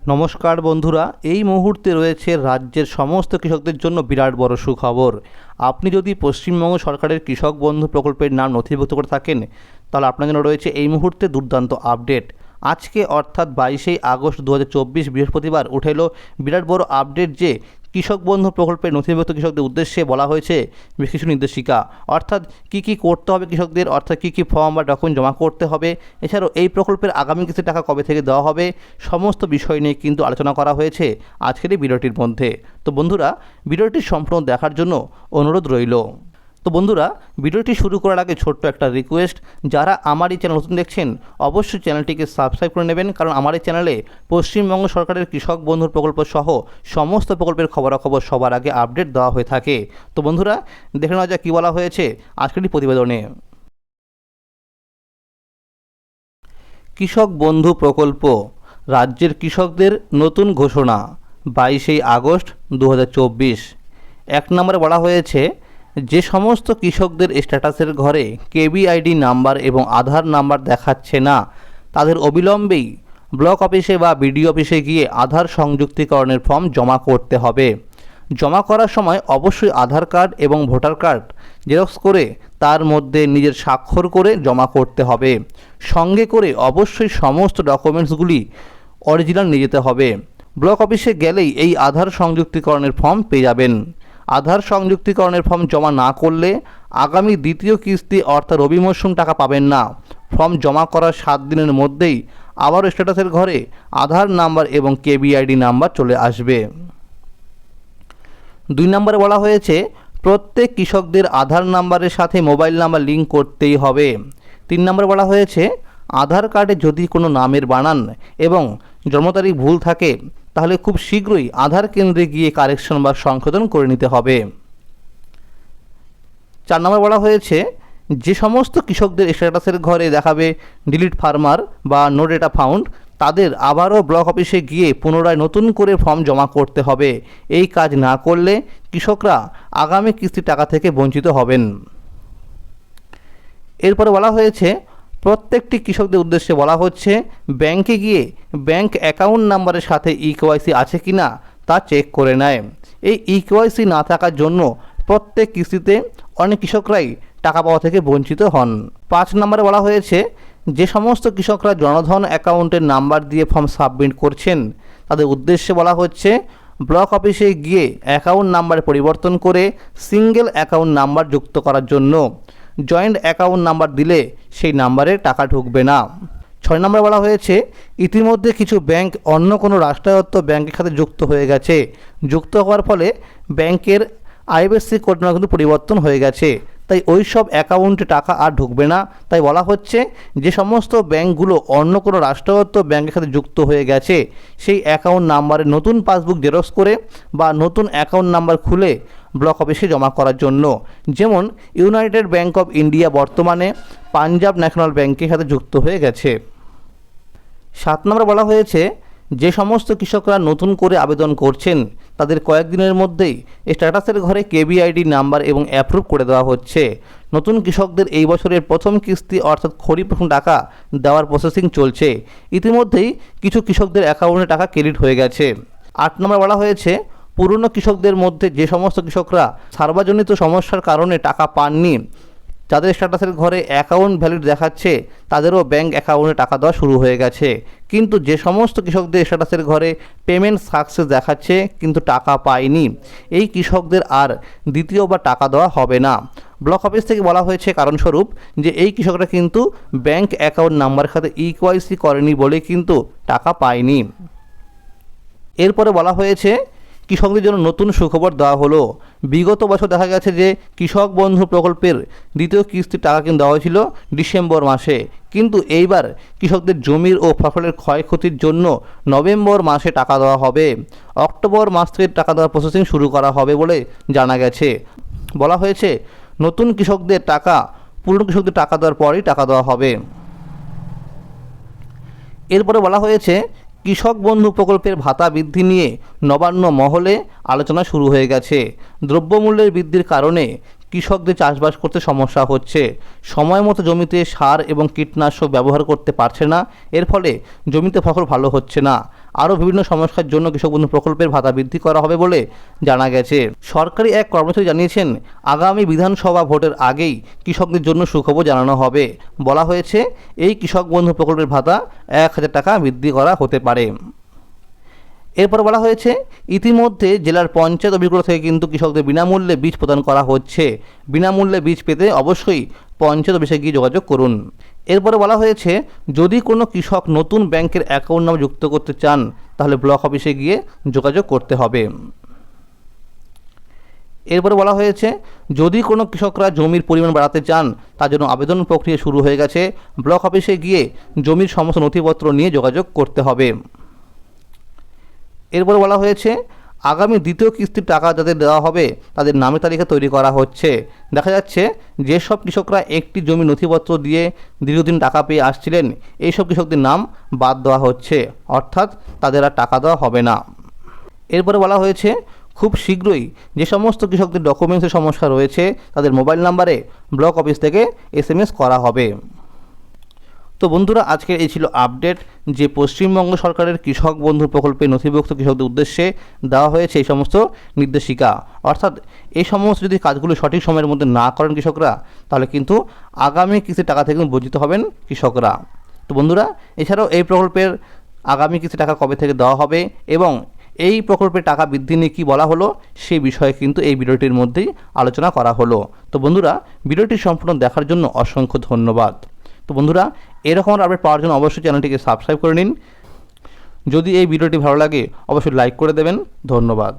নমস্কার বন্ধুরা, এই মুহূর্তে রয়েছে রাজ্যের সমস্ত কৃষকদের জন্য বিরাট বড় সুখবর। আপনি যদি পশ্চিমবঙ্গ সরকারের কৃষক বন্ধু প্রকল্পের নাম নথিভুক্ত করে থাকেন, তাহলে আপনার জন্য রয়েছে এই মুহূর্তে দুর্দান্ত আপডেট। আজকে অর্থাৎ বাইশেই আগস্ট দু হাজার চব্বিশ বৃহস্পতিবার উঠে এলো বিরাট বড় আপডেট যে কৃষক বন্ধু প্রকল্পের নথিভুক্ত কৃষকদের উদ্দেশ্যে বলা হয়েছে বেশ কিছু নির্দেশিকা। অর্থাৎ কি কি করতে হবে কৃষকদের? অর্থাৎ কি কি ফর্ম বা ডকুমেন্ট জমা করতে হবে? এছাড়াও এই প্রকল্পের আগামী কিছু টাকা কবে থেকে দেওয়া হবে? সমস্ত বিষয় নিয়ে কিন্তু আলোচনা করা হয়েছে আজকের এই ভিডিওটির মধ্যে। তো বন্ধুরা, ভিডিওটি সম্পূর্ণ দেখার জন্য অনুরোধ রইল। তো বন্ধুরা, ভিডিওটি শুরু করার আগে ছোট্ট একটা রিকোয়েস্ট যারা আমার এই চ্যানেল নতুন দেখছেন, অবশ্যই চ্যানেলটিকে সাবস্ক্রাইব করে নেবেন, কারণ আমার এই চ্যানেলে পশ্চিমবঙ্গ সরকারের কৃষক বন্ধুর প্রকল্প সহ সমস্ত প্রকল্পের খবরাখবর সবার আগে আপডেট দেওয়া হয়ে থাকে। তো বন্ধুরা, দেখে নেওয়া যাক কী বলা হয়েছে আজকের প্রতিবেদনে। কৃষক বন্ধু প্রকল্প, রাজ্যের কৃষকদের নতুন ঘোষণা, বাইশেই আগস্ট দু এক নম্বরে বলা হয়েছে যে সমস্ত কৃষকদের স্ট্যাটাসের ঘরে কেবিআইডি নাম্বার এবং আধার নাম্বার দেখাচ্ছে না, তাদের অবিলম্বেই ব্লক অফিসে বা বিডিও অফিসে গিয়ে আধার সংযুক্তিকরণের ফর্ম জমা করতে হবে। জমা করার সময় অবশ্যই আধার কার্ড এবং ভোটার কার্ড জেরক্স করে তার মধ্যে নিজের স্বাক্ষর করে জমা করতে হবে। সঙ্গে করে অবশ্যই সমস্ত ডকুমেন্টসগুলি অরিজিনাল নিয়ে যেতে হবে। ব্লক অফিসে গেলেই এই আধার সংযুক্তিকরণের ফর্ম পেয়ে যাবেন। আধার সংযুক্তিকরণের ফর্ম জমা না করলে আগামী দ্বিতীয় কিস্তি অর্থাৎ রবি মরশুম টাকা পাবেন না। ফর্ম জমা করার সাত দিনের মধ্যেই আবারও স্ট্যাটাসের ঘরে আধার নাম্বার এবং কেবিআইডি নাম্বার চলে আসবে। দুই নম্বরে বলা হয়েছে, প্রত্যেক কৃষকদের আধার নাম্বারের সাথে মোবাইল নাম্বার লিঙ্ক করতেই হবে। তিন নম্বরে বলা হয়েছে, আধার কার্ডে যদি কোনো নামের বানান এবং জন্ম তারিখ ভুল থাকে তাহলে খুব শীঘ্রই আধার কেন্দ্রে গিয়ে কারেকশন বা সংশোধন করে নিতে হবে। চার নম্বর বলা হয়েছে, যে সমস্ত কৃষকদের স্ট্যাটাসের ঘরে দেখাবে ডিলিট ফার্মার বা নো ডেটা ফাউন্ড, তাদের আবারও ব্লক অফিসে গিয়ে পুনরায় নতুন করে ফর্ম জমা করতে হবে। এই কাজ না করলে কৃষকরা আগামী কিস্তি টাকা থেকে বঞ্চিত হবেন। এরপরে বলা হয়েছে প্রত্যেকটি কৃষকদের উদ্দেশ্যে বলা হচ্ছে, ব্যাংকে গিয়ে ব্যাংক অ্যাকাউন্ট নাম্বারের সাথে ই কেওয়াইসি আছে কি না তা চেক করে নেয়। এই ই কেওয়াইসি না থাকার জন্য প্রত্যেক কিস্তিতে অনেক কৃষকরাই টাকা পাওয়া থেকে বঞ্চিত হন। পাঁচ নম্বরে বলা হয়েছে, যে সমস্ত কৃষকরা জনধন অ্যাকাউন্টের নাম্বার দিয়ে ফর্ম সাবমিট করছেন, তাদের উদ্দেশ্যে বলা হচ্ছে, ব্লক অফিসে গিয়ে অ্যাকাউন্ট নাম্বার পরিবর্তন করে সিঙ্গেল অ্যাকাউন্ট নাম্বার যুক্ত করার জন্য। জয়েন্ট অ্যাকাউন্ট নাম্বার দিলে সেই নাম্বারে টাকা ঢুকবে না। ছয় নম্বরে বলা হয়েছে, ইতিমধ্যে কিছু ব্যাংক অন্য কোনো রাষ্ট্রায়ত্ত ব্যাংকের সাথে যুক্ত হয়ে গেছে। যুক্ত হওয়ার ফলে ব্যাংকের আইএফএসসি কোড নাম্বার কিন্তু পরিবর্তন হয়ে গেছে। তাই ওই সব অ্যাকাউন্টে টাকা আর ঢুকবে না। তাই বলা হচ্ছে, যে সমস্ত ব্যাংকগুলো অন্য কোনো রাষ্ট্রায়ত্ত ব্যাংকের সাথে যুক্ত হয়ে গেছে, সেই অ্যাকাউন্ট নাম্বারে নতুন পাসবুক জেরক্স করে বা নতুন অ্যাকাউন্ট নাম্বার খুলে ব্লক অফিসে জমা করার জন্য। যেমন, ইউনাইটেড ব্যাংক অফ ইন্ডিয়া বর্তমানে পাঞ্জাব ন্যাশনাল ব্যাংকের সাথে যুক্ত হয়ে গেছে। সাত নম্বর বলা হয়েছে, যে সমস্ত কৃষকরা নতুন করে আবেদন করছেন, তাদের কয়েকদিনের মধ্যেই স্ট্যাটাসের ঘরে কেবিআইডি নাম্বার এবং অ্যাপ্রুভ করে দেওয়া হচ্ছে। নতুন কৃষকদের এই বছরের প্রথম কিস্তি অর্থাৎ খরিফ টাকা দেওয়ার প্রসেসিং চলছে। ইতিমধ্যেই কিছু কৃষকদের অ্যাকাউন্টে টাকা ক্রেডিট হয়ে গেছে। আট নম্বর বলা হয়েছে পুরনো কৃষকদের মধ্যে যে সমস্ত কৃষকরা সার্বজনিত সমস্যার কারণে টাকা পাননি, যাদের স্ট্যাটাসের ঘরে অ্যাকাউন্ট ভ্যালিড দেখাচ্ছে, তাদেরও ব্যাংক অ্যাকাউন্টে টাকা দেওয়া শুরু হয়ে গেছে। কিন্তু যে সমস্ত কৃষকদের স্ট্যাটাসের ঘরে পেমেন্ট সাকসেস দেখাচ্ছে, কিন্তু টাকা পায়নি। এই কৃষকদের আর দ্বিতীয়বার টাকা দেওয়া হবে না। ব্লক অফিস থেকে বলা হয়েছে কারণস্বরূপ যে, এই কৃষকরা কিন্তু ব্যাংক অ্যাকাউন্ট নাম্বার খাতে ইকোয়াইসি করেনি বলে কিন্তু টাকা পায়নি। এরপরে বলা হয়েছে কৃষকদের জন্য নতুন সুখবর দেওয়া হলো। বিগত বছর দেখা গেছে যে কৃষক বন্ধু প্রকল্পের দ্বিতীয় কিস্তির টাকা কিন্তু দেওয়া হয়েছিল ডিসেম্বর মাসে। কিন্তু এইবার কৃষকদের জমির ও ফসলের ক্ষয়ক্ষতির জন্য নভেম্বর মাসে টাকা দেওয়া হবে। অক্টোবর মাস থেকে টাকা দেওয়ার প্রসেসিং শুরু করা হবে বলে জানা গেছে। বলা হয়েছে, নতুন কৃষকদের টাকা, পুরনো কৃষকদের টাকা দেওয়ার পরেই টাকা দেওয়া হবে। এরপরে বলা হয়েছে কৃষক বন্ধু প্রকল্পের ভাতা বৃদ্ধি নিয়ে নবান্ন মহলে আলোচনা শুরু হয়ে গেছে। দ্রব্যমূল্যের বৃদ্ধির কারণে কৃষকদের চাষবাস করতে সমস্যা হচ্ছে। সময় মতো জমিতে সার এবং কীটনাশক ব্যবহার করতে পারছে না। এর ফলে জমিতে ফসল ভালো হচ্ছে না। আরও বিভিন্ন সমস্যার জন্য কৃষক বন্ধু প্রকল্পের ভাতা বৃদ্ধি করা হবে বলে জানা গেছে। সরকারি এক কর্মচারী জানিয়েছেন, আগামী বিধানসভা ভোটের আগেই কৃষকদের জন্য সুখবর জানানো হবে। বলা হয়েছে, এই কৃষক বন্ধু প্রকল্পের ভাতা এক হাজার টাকা বৃদ্ধি করা হতে পারে। এরপর বলা হয়েছে, ইতিমধ্যে জেলার পঞ্চায়েত অফিসগুলো থেকে কিন্তু কৃষকদের বিনামূল্যে বীজ প্রদান করা হচ্ছে। বিনামূল্যে বীজ পেতে অবশ্যই পঞ্চায়েত অফিসে গিয়ে যোগাযোগ করুন। এরপরে বলা হয়েছে, যদি কোনো কৃষক নতুন ব্যাংকের অ্যাকাউন্ট নাম্বার যুক্ত করতে চান, তাহলে ব্লক অফিসে গিয়ে যোগাযোগ করতে হবে। এরপরে বলা হয়েছে, যদি কোনো কৃষকরা জমির পরিমাণ বাড়াতে চান, তার জন্য আবেদন প্রক্রিয়া শুরু হয়ে গেছে, ব্লক অফিসে গিয়ে জমির সমস্ত নথিপত্র নিয়ে যোগাযোগ করতে হবে। এরপরে বলা হয়েছে আগামী দ্বিতীয় কিস্তির টাকা যাদের দেওয়া হবে, তাদের নামে তালিকা তৈরি করা হচ্ছে। দেখা যাচ্ছে, যেসব কৃষকরা একটি জমি নথিপত্র দিয়ে দীর্ঘদিন টাকা পেয়ে আসছিলেন, এইসব কৃষকদের নাম বাদ দেওয়া হচ্ছে। অর্থাৎ তাদের আর টাকা দেওয়া হবে না। এরপরে বলা হয়েছে, খুব শীঘ্রই যে সমস্ত কৃষকদের ডকুমেন্টসের সমস্যা রয়েছে, তাদের মোবাইল নাম্বারে ব্লক অফিস থেকে এস করা হবে। তো বন্ধুরা, আজকের এই ছিল আপডেট যে পশ্চিমবঙ্গ সরকারের কৃষক বন্ধু প্রকল্পে নথিভুক্ত কৃষকদের উদ্দেশ্যে দেওয়া হয়েছে এই সমস্ত নির্দেশিকা। অর্থাৎ এই সমস্ত যদি কাজগুলো সঠিক সময়ের মধ্যে না করেন কৃষকরা, তাহলে কিন্তু আগামী কিস্তি টাকা থেকে বঞ্চিত হবেন কৃষকরা। তো বন্ধুরা, এছাড়াও এই প্রকল্পের আগামী কিস্তি টাকা কবে থেকে দেওয়া হবে এবং এই প্রকল্পের টাকা বৃদ্ধি নিয়ে কী বলা হলো সেই বিষয়ে কিন্তু এই ভিডিওটির মধ্যেই আলোচনা করা হলো। তো বন্ধুরা, ভিডিওটি সম্পূর্ণ দেখার জন্য অসংখ্য ধন্যবাদ। তো বন্ধুরা, এরকম আপডেট পাওয়ার জন্য অবশ্যই চ্যানেলটিকে সাবস্ক্রাইব করে নিন। যদি এই ভিডিওটি ভালো লাগে, অবশ্যই লাইক করে দেবেন। ধন্যবাদ।